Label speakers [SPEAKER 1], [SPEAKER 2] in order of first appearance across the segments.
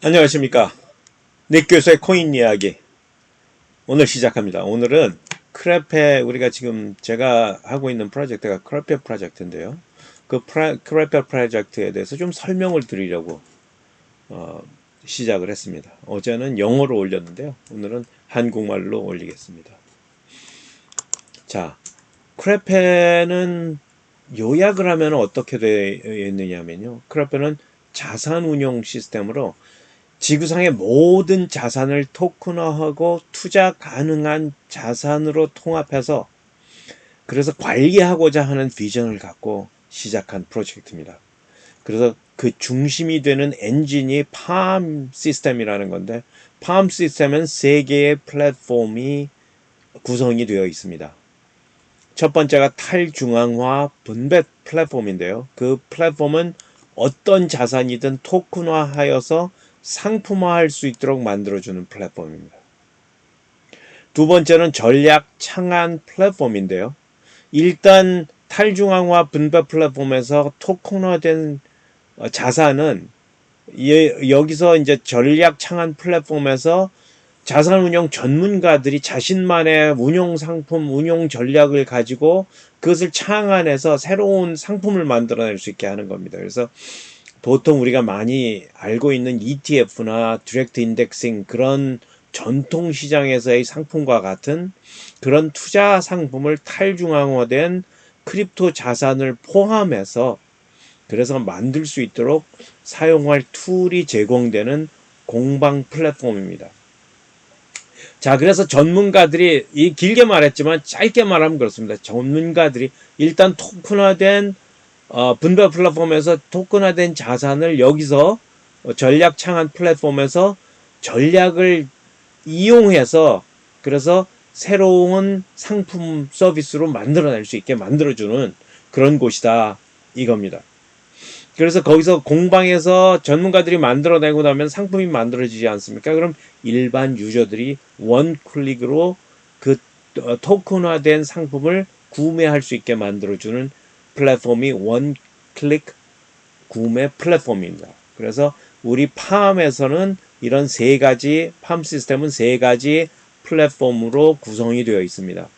[SPEAKER 1] 안녕하십니까. 닉 교수의 코인 이야기. 오늘 시작합니다. 오늘은 크레페, 우리가 지금 제가 하고 있는 프로젝트가 크레페 프로젝트인데요. 그 프라, 크레페 프로젝트에 대해서 좀 설명을 드리려고, 어, 시작을 했습니다. 어제는 영어로 올렸는데요. 오늘은 한국말로 올리겠습니다. 자, 크레페는 요약을 하면 어떻게 되어 있느냐면요. 크레페는 자산 운용 시스템으로 지구상의 모든 자산을 토큰화하고 투자 가능한 자산으로 통합해서 그래서 관리하고자 하는 비전을 갖고 시작한 프로젝트입니다. 그래서 그 중심이 되는 엔진이 팜 시스템이라는 건데 팜 시스템은 세 개의 플랫폼이 구성이 되어 있습니다. 첫 번째가 탈중앙화 분배 플랫폼인데요. 그 플랫폼은 어떤 자산이든 토큰화하여서 상품화할 수 있도록 만들어주는 플랫폼입니다. 두 번째는 전략 창안 플랫폼인데요. 일단 탈중앙화 분배 플랫폼에서 토큰화된 어, 자산은 여기서 이제 전략 창안 플랫폼에서 자산 운용 전문가들이 자신만의 운용 상품, 운용 전략을 가지고 그것을 창안해서 새로운 상품을 만들어낼 수 있게 하는 겁니다. 그래서 보통 우리가 많이 알고 있는 ETF나 디렉트 인덱싱 그런 전통 시장에서의 상품과 같은 그런 투자 상품을 탈중앙화된 크립토 자산을 포함해서 그래서 만들 수 있도록 사용할 툴이 제공되는 공방 플랫폼입니다. 자, 그래서 전문가들이 이 길게 말했지만 짧게 말하면 그렇습니다. 전문가들이 일단 토큰화된 어, 분배 플랫폼에서 토큰화된 자산을 여기서 전략 창안 플랫폼에서 전략을 이용해서 그래서 새로운 상품 서비스로 만들어낼 수 있게 만들어주는 그런 곳이다 이겁니다. 그래서 거기서 공방에서 전문가들이 만들어내고 나면 상품이 만들어지지 않습니까? 그럼 일반 유저들이 원 클릭으로 그 어, 토큰화된 상품을 구매할 수 있게 만들어주는 플랫폼이 원 클릭 구매 플랫폼입니다. 그래서 우리 팜에서는 이런 세 가지 팜 시스템은 세 가지 플랫폼으로 구성이 되어 있습니다.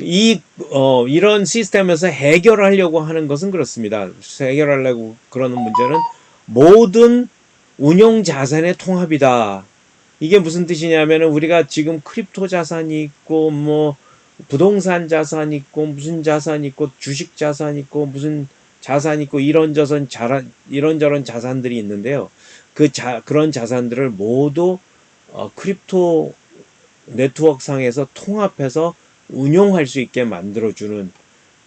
[SPEAKER 1] 이, 어, 이런 시스템에서 해결하려고 하는 것은 그렇습니다. 해결하려고 그러는 문제는 모든 운용 자산의 통합이다. 이게 무슨 뜻이냐면 우리가 지금 크립토 자산이 있고 뭐 부동산 자산 있고 무슨 자산 있고 주식 자산 있고 무슨 자산 있고 이런 저런 자산 이런저런 자산들이 있는데요. 그 자, 그런 자산들을 모두 어, 크립토 네트워크 상에서 통합해서 운용할 수 있게 만들어주는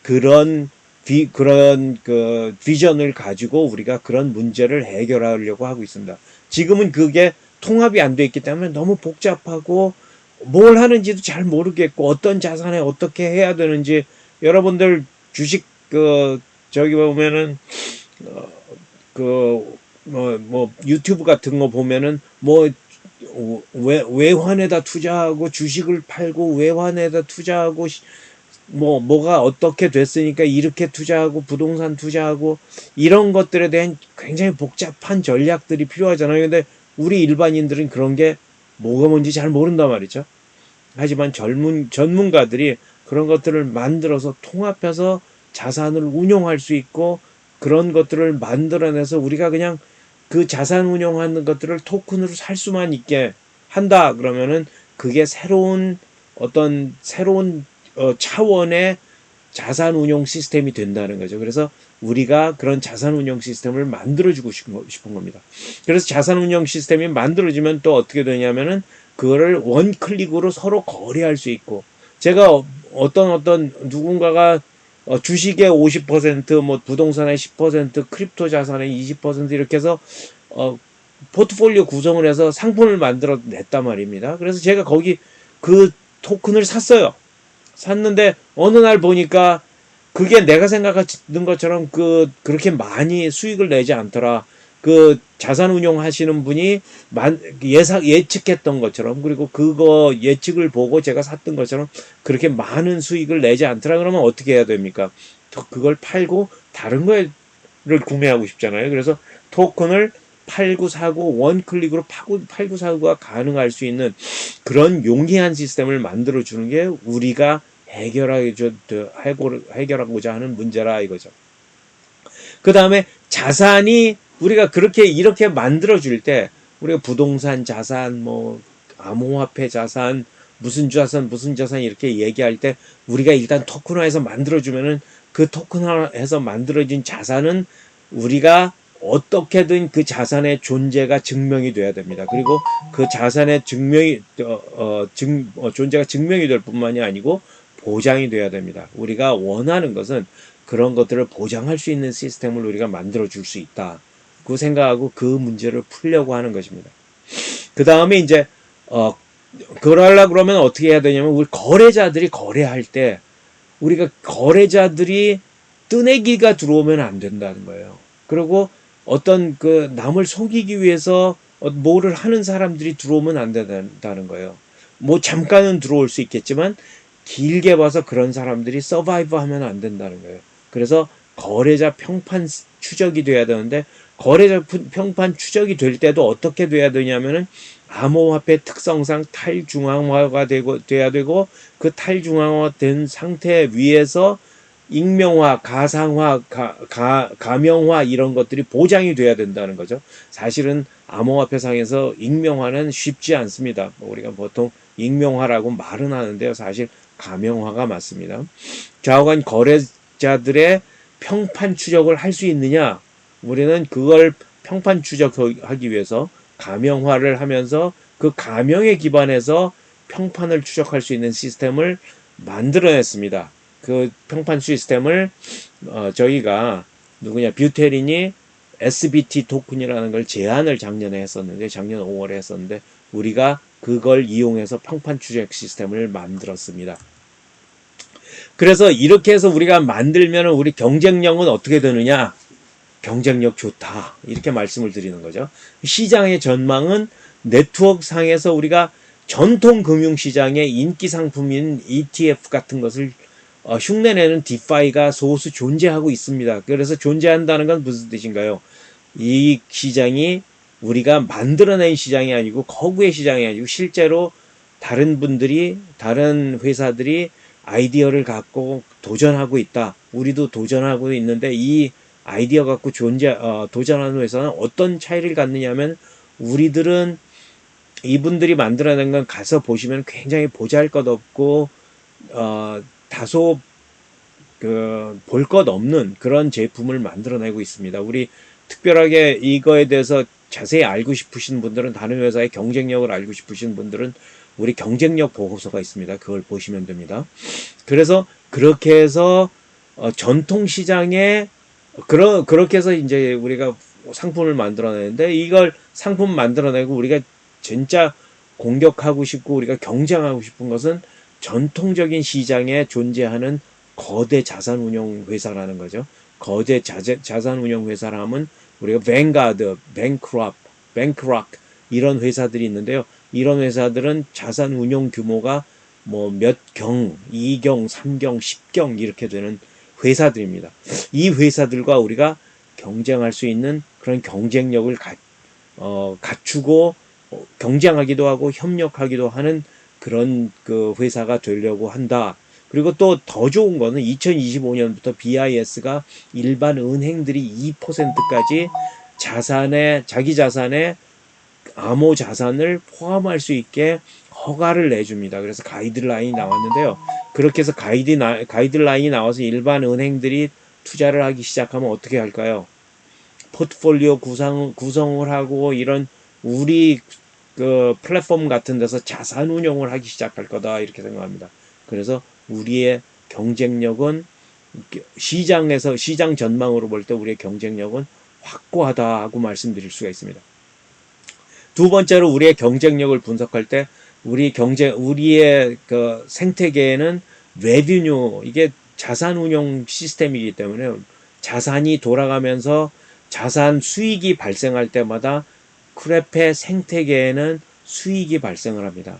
[SPEAKER 1] 그런 비, 그런 그 비전을 가지고 우리가 그런 문제를 해결하려고 하고 있습니다. 지금은 그게 통합이 안 돼 있기 때문에 너무 복잡하고 뭘 하는지도 잘 모르겠고 어떤 자산에 어떻게 해야 되는지 여러분들 주식 그 저기 보면은 어, 그뭐뭐 뭐 유튜브 같은 거 보면은 뭐 외, 외환에다 투자하고 주식을 팔고 외환에다 투자하고 뭐 뭐가 어떻게 됐으니까 이렇게 투자하고 부동산 투자하고 이런 것들에 대한 굉장히 복잡한 전략들이 필요하잖아요. 근데 우리 일반인들은 그런 게 뭐가 뭔지 잘 모른단 말이죠. 하지만 젊은 전문가들이 그런 것들을 만들어서 통합해서 자산을 운용할 수 있고 그런 것들을 만들어내서 우리가 그냥 그 자산 운용하는 것들을 토큰으로 살 수만 있게 한다 그러면은 그게 새로운 어떤 새로운 어, 차원의 자산 운용 시스템이 된다는 거죠. 그래서 우리가 그런 자산 운용 시스템을 만들어주고 싶은 겁니다. 그래서 자산 운용 시스템이 만들어지면 또 어떻게 되냐면은 그거를 원 클릭으로 서로 거래할 수 있고 제가 어떤 어떤 누군가가 어, 주식의 50%, 뭐 부동산의 10%, 크립토 자산의 20% 이렇게 해서 어, 포트폴리오 구성을 해서 상품을 만들어 냈단 말입니다. 그래서 제가 거기 그 토큰을 샀어요. 샀는데 어느 날 보니까 그게 내가 생각하는 것처럼 그 그렇게 많이 수익을 내지 않더라. 그 자산 운용하시는 분이 예상 예측했던 것처럼 그리고 그거 예측을 보고 제가 샀던 것처럼 그렇게 많은 수익을 내지 않더라 그러면 어떻게 해야 됩니까? 그걸 팔고 다른 거를 구매하고 싶잖아요. 그래서 토큰을 팔고 사고 원 클릭으로 파고 팔고 사고가 가능할 수 있는 그런 용이한 시스템을 만들어 주는 게 우리가 해결하고자 하는 문제라 이거죠. 그 다음에 자산이 우리가 그렇게 이렇게 만들어 줄 때 우리가 부동산 자산 뭐 암호화폐 자산 무슨 자산 무슨 자산 이렇게 얘기할 때 우리가 일단 토큰화해서 만들어 주면은 그 토큰화해서 만들어진 자산은 우리가 어떻게든 그 자산의 존재가 증명이 돼야 됩니다. 그리고 그 자산의 증명이 어, 어, 증, 어, 존재가 증명이 될 뿐만이 아니고 보장이 돼야 됩니다. 우리가 원하는 것은 그런 것들을 보장할 수 있는 시스템을 우리가 만들어 줄 수 있다. 그 생각하고 그 문제를 풀려고 하는 것입니다. 그 다음에 이제 어 그러려 그러면 어떻게 해야 되냐면 우리 거래자들이 거래할 때 우리가 거래자들이 뜨내기가 들어오면 안 된다는 거예요. 그리고 어떤 그 남을 속이기 위해서 어, 뭐를 하는 사람들이 들어오면 안 된다는 거예요. 뭐 잠깐은 들어올 수 있겠지만 길게 봐서 그런 사람들이 서바이브 하면 안 된다는 거예요. 그래서 거래자 평판 추적이 돼야 되는데 거래자 평판 추적이 될 때도 어떻게 돼야 되냐면은 암호화폐 특성상 탈중앙화가 되고 돼야 되고 그 탈중앙화된 상태 위에서 익명화, 가상화, 가, 가, 가명화 이런 것들이 보장이 돼야 된다는 거죠. 사실은 암호화폐상에서 익명화는 쉽지 않습니다. 우리가 보통 익명화라고 말은 하는데요. 사실 가명화가 맞습니다. 좌우간 거래자들의 평판 추적을 할 수 있느냐? 우리는 그걸 평판 추적하기 위해서 가명화를 하면서 그 가명에 기반해서 평판을 추적할 수 있는 시스템을 만들어냈습니다. 그 평판 시스템을 어, 저희가 누구냐 뷰테린이 SBT 토큰이라는 걸 제안을 작년에 했었는데 작년 5월에 했었는데 우리가 그걸 이용해서 평판 추적 시스템을 만들었습니다. 그래서 이렇게 해서 우리가 만들면 우리 경쟁력은 어떻게 되느냐? 경쟁력 좋다. 이렇게 말씀을 드리는 거죠. 시장의 전망은 네트워크 상에서 우리가 전통 금융 시장의 인기 상품인 ETF 같은 것을 어, 흉내내는 디파이가 소수 존재하고 있습니다. 그래서 존재한다는 건 무슨 뜻인가요? 이 시장이 우리가 만들어낸 시장이 아니고 거구의 시장이 아니고 실제로 다른 분들이 다른 회사들이 아이디어를 갖고 도전하고 있다. 우리도 도전하고 있는데 이 아이디어 갖고 존재 어, 도전하는 회사는 어떤 차이를 갖느냐면 우리들은 이분들이 만들어낸 건 가서 보시면 굉장히 보잘것없고 어, 다소 그 볼 것 없는 그런 제품을 만들어내고 있습니다. 우리 특별하게 이거에 대해서 자세히 알고 싶으신 분들은 다른 회사의 경쟁력을 알고 싶으신 분들은 우리 경쟁력 보고서가 있습니다. 그걸 보시면 됩니다. 그래서 그렇게 해서 어, 전통 시장에 그러, 그렇게 해서 이제 우리가 상품을 만들어내는데 이걸 상품 만들어내고 우리가 진짜 공격하고 싶고 우리가 경쟁하고 싶은 것은 전통적인 시장에 존재하는 거대 자산 운용 회사라는 거죠. 거대 자재, 자산 운용 회사라면 우리가 뱅가드, 뱅크랍, 뱅크락 이런 회사들이 있는데요. 이런 회사들은 자산 운용 규모가 뭐 몇 경, 2경, 3경, 10경 이렇게 되는 회사들입니다. 이 회사들과 우리가 경쟁할 수 있는 그런 경쟁력을 가, 어, 갖추고 어, 경쟁하기도 하고 협력하기도 하는 그런 그 회사가 되려고 한다. 그리고 또 더 좋은 거는 2025년부터 BIS가 일반 은행들이 2%까지 자산에 자기 자산에 암호 자산을 포함할 수 있게 허가를 내줍니다. 그래서 가이드라인이 나왔는데요. 그렇게 해서 가이드 나, 가이드라인이 나와서 일반 은행들이 투자를 하기 시작하면 어떻게 할까요? 포트폴리오 구성, 구성을 하고 이런 우리 그 플랫폼 같은 데서 자산 운용을 하기 시작할 거다 이렇게 생각합니다. 그래서 우리의 경쟁력은 시장에서 시장 전망으로 볼 때 우리의 경쟁력은 확고하다고 말씀드릴 수가 있습니다. 두 번째로 우리의 경쟁력을 분석할 때 우리 경제 우리의 그 생태계에는 레뷰뉴 이게 자산 운용 시스템이기 때문에 자산이 돌아가면서 자산 수익이 발생할 때마다 크레페 생태계에는 수익이 발생을 합니다.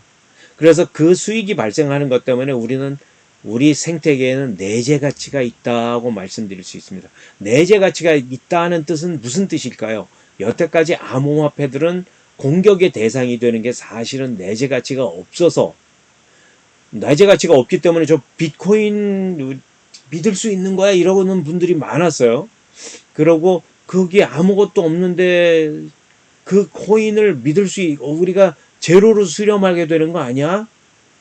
[SPEAKER 1] 그래서 그 수익이 발생하는 것 때문에 우리는 우리 생태계에는 내재 가치가 있다고 말씀드릴 수 있습니다. 내재 가치가 있다는 뜻은 무슨 뜻일까요? 여태까지 암호화폐들은 공격의 대상이 되는 게 사실은 내재 가치가 없어서 내재 가치가 없기 때문에 저 비트코인 믿을 수 있는 거야 이러고는 분들이 많았어요. 그러고 그게 아무것도 없는데 그 코인을 믿을 수 있, 우리가 제로로 수렴하게 되는 거 아니야?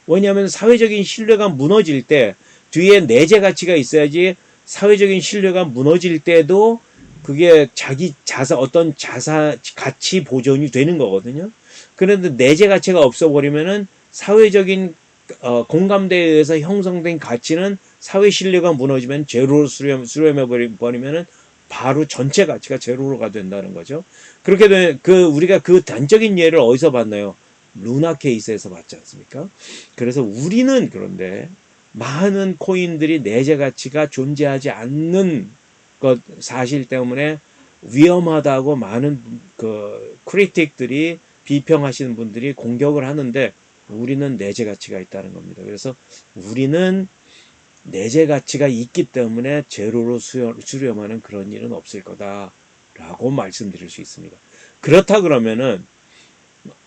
[SPEAKER 1] 왜냐하면 사회적인 신뢰가 무너질 때 뒤에 내재 가치가 있어야지 사회적인 신뢰가 무너질 때도 그게 자기 자사 어떤 자사 가치 보존이 되는 거거든요. 그런데 내재 가치가 없어 버리면은 사회적인 어, 공감대에 의해서 형성된 가치는 사회 신뢰가 무너지면 제로로 수렴 수렴해 버리- 버리면은 바로 전체 가치가 제로가 된다는 거죠. 그렇게 되, 그 우리가 그 단적인 예를 어디서 봤나요? 루나 케이스에서 봤지 않습니까? 그래서 우리는 그런데 많은 코인들이 내재 가치가 존재하지 않는 것 사실 때문에 위험하다고 많은 그 크리틱들이 비평하시는 분들이 공격을 하는데 우리는 내재 가치가 있다는 겁니다. 그래서 우리는 내재 가치가 있기 때문에 제로로 수렴, 수렴하는 그런 일은 없을 거다라고 말씀드릴 수 있습니다. 그렇다 그러면은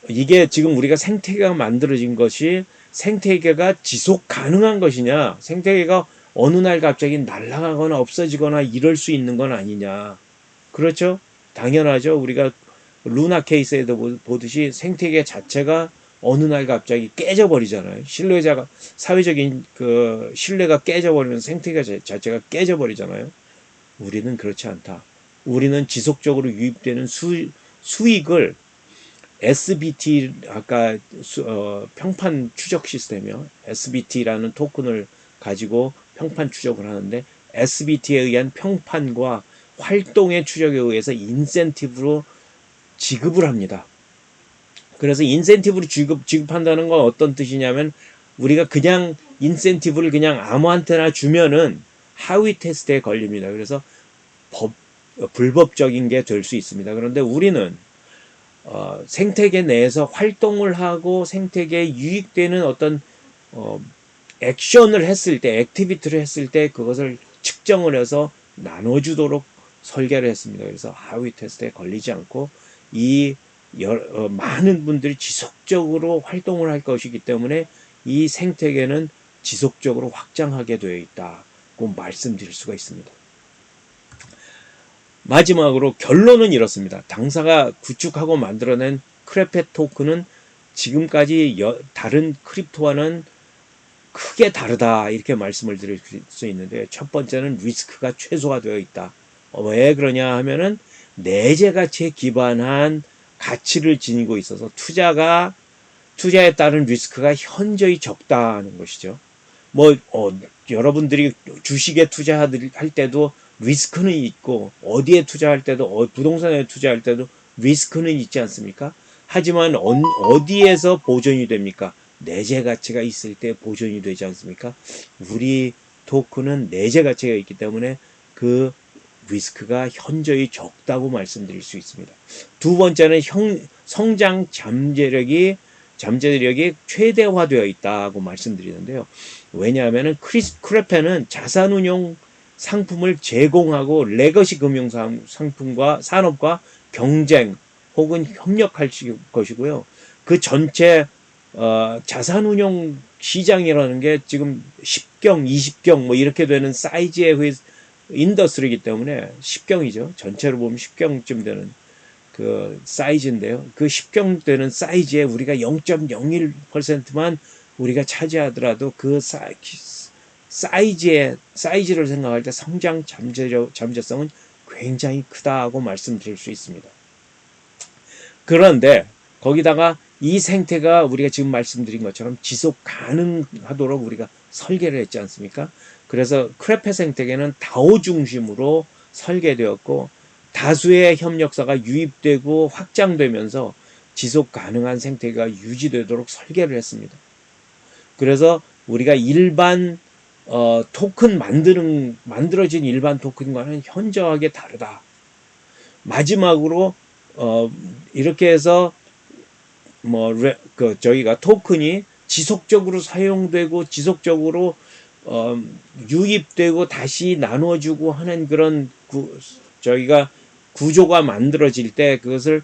[SPEAKER 1] 이게 지금 우리가 생태계가 만들어진 것이 생태계가 지속 가능한 것이냐, 생태계가 어느 날 갑자기 날아가거나 없어지거나 이럴 수 있는 건 아니냐. 그렇죠? 당연하죠. 우리가 루나 케이스에도 보- 보듯이 생태계 자체가 어느 날 갑자기 깨져버리잖아요. 신뢰자가, 사회적인 그 신뢰가 깨져버리면 생태계 자- 자체가 깨져버리잖아요. 우리는 그렇지 않다. 우리는 지속적으로 유입되는 수, 수익을 SBT 아까 수- 어, 평판 추적 시스템이요. SBT라는 토큰을 가지고 평판 추적을 하는데 SBT에 의한 평판과 활동의 추적에 의해서 인센티브로 지급을 합니다. 그래서 인센티브로 지급 지급한다는 건 어떤 뜻이냐면 우리가 그냥 인센티브를 그냥 아무한테나 주면은 하위 테스트에 걸립니다. 그래서 법 불법적인 게 될 수 있습니다. 그런데 우리는 어, 생태계 내에서 활동을 하고 생태계에 유익되는 어떤 어, 액션을 했을 때, 액티비티를 했을 때 그것을 측정을 해서 나눠주도록 설계를 했습니다. 그래서 하위 테스트에 걸리지 않고 이 여, 어, 많은 분들이 지속적으로 활동을 할 것이기 때문에 이 생태계는 지속적으로 확장하게 되어 있다고 말씀드릴 수가 있습니다. 마지막으로 결론은 이렇습니다. 당사가 구축하고 만들어낸 크레펫 토큰은 지금까지 여- 다른 크립토와는 크게 다르다 이렇게 말씀을 드릴 수 있는데 첫 번째는 리스크가 최소화 되어 있다. 어, 왜 그러냐 하면은 내재 가치에 기반한 가치를 지니고 있어서 투자가 투자에 따른 리스크가 현저히 적다는 것이죠. 뭐 어, 여러분들이 주식에 투자할 때도 리스크는 있고 어디에 투자할 때도 어, 부동산에 투자할 때도 리스크는 있지 않습니까? 하지만 어, 어디에서 보존이 됩니까? 내재 가치가 있을 때 보존이 되지 않습니까? 우리 토큰은 내재 가치가 있기 때문에 그 리스크가 현저히 적다고 말씀드릴 수 있습니다. 두 번째는 형, 성장 잠재력이 잠재력이 최대화되어 있다고 말씀드리는데요. 왜냐하면은 크리스 크레펜은 자산운용 상품을 제공하고 레거시 금융 상- 상품과 산업과 경쟁 혹은 협력할 시- 것이고요. 그 전체 어, 자산운용 시장이라는 게 지금 10경, 20경 뭐 이렇게 되는 사이즈의 회- 인더스트리이기 때문에 10경이죠. 전체로 보면 10경쯤 되는 그 사이즈인데요. 그 10경 되는 사이즈에 우리가 0.01%만 우리가 차지하더라도 그 사, 사이즈의 사이즈를 생각할 때 성장 잠재력 잠재성은 굉장히 크다고 말씀드릴 수 있습니다. 그런데 거기다가 이 생태가 우리가 지금 말씀드린 것처럼 지속 가능하도록 우리가 설계를 했지 않습니까? 그래서 크레페 생태계는 다오 중심으로 설계되었고 다수의 협력사가 유입되고 확장되면서 지속 가능한 생태계가 유지되도록 설계를 했습니다. 그래서 우리가 일반 어, 토큰 만드는 만들어진 일반 토큰과는 현저하게 다르다. 마지막으로 어, 이렇게 해서 뭐그 저희가 토큰이 지속적으로 사용되고 지속적으로 어, 유입되고 다시 나눠주고 하는 그런 구, 저희가 구조가 만들어질 때 그것을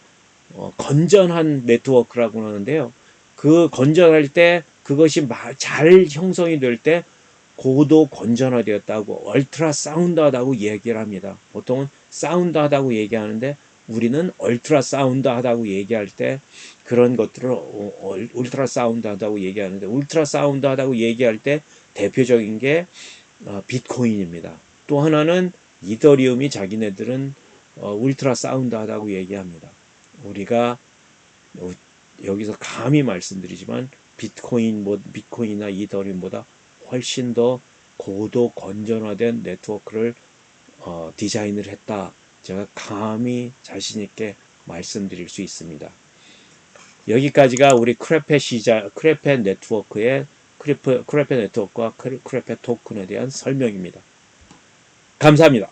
[SPEAKER 1] 어, 건전한 네트워크라고 하는데요. 그 건전할 때 그것이 마- 잘 형성이 될 때 고도 건전화되었다고 얼트라 사운드하다고 얘기를 합니다. 보통은 사운드하다고 얘기하는데 우리는 얼트라 사운드 하다고 얘기할 때 그런 것들을 어, 얼- 울트라 사운드 하다고 얘기하는데 울트라 사운드 하다고 얘기할 때 대표적인 게 어, 비트코인입니다. 또 하나는 이더리움이 자기네들은 어, 울트라 사운드 하다고 얘기합니다. 우리가 어, 여기서 감히 말씀드리지만 비트코인 뭐 비트코인이나 이더리움보다 훨씬 더 고도 건전화된 네트워크를 어, 디자인을 했다. 제가 감히 자신 있게 말씀드릴 수 있습니다. 여기까지가 우리 크레펫 시작 크레펫 네트워크의 크레펫, 크레펫 네트워크와 크레- 크레펫 토큰에 대한 설명입니다. 감사합니다.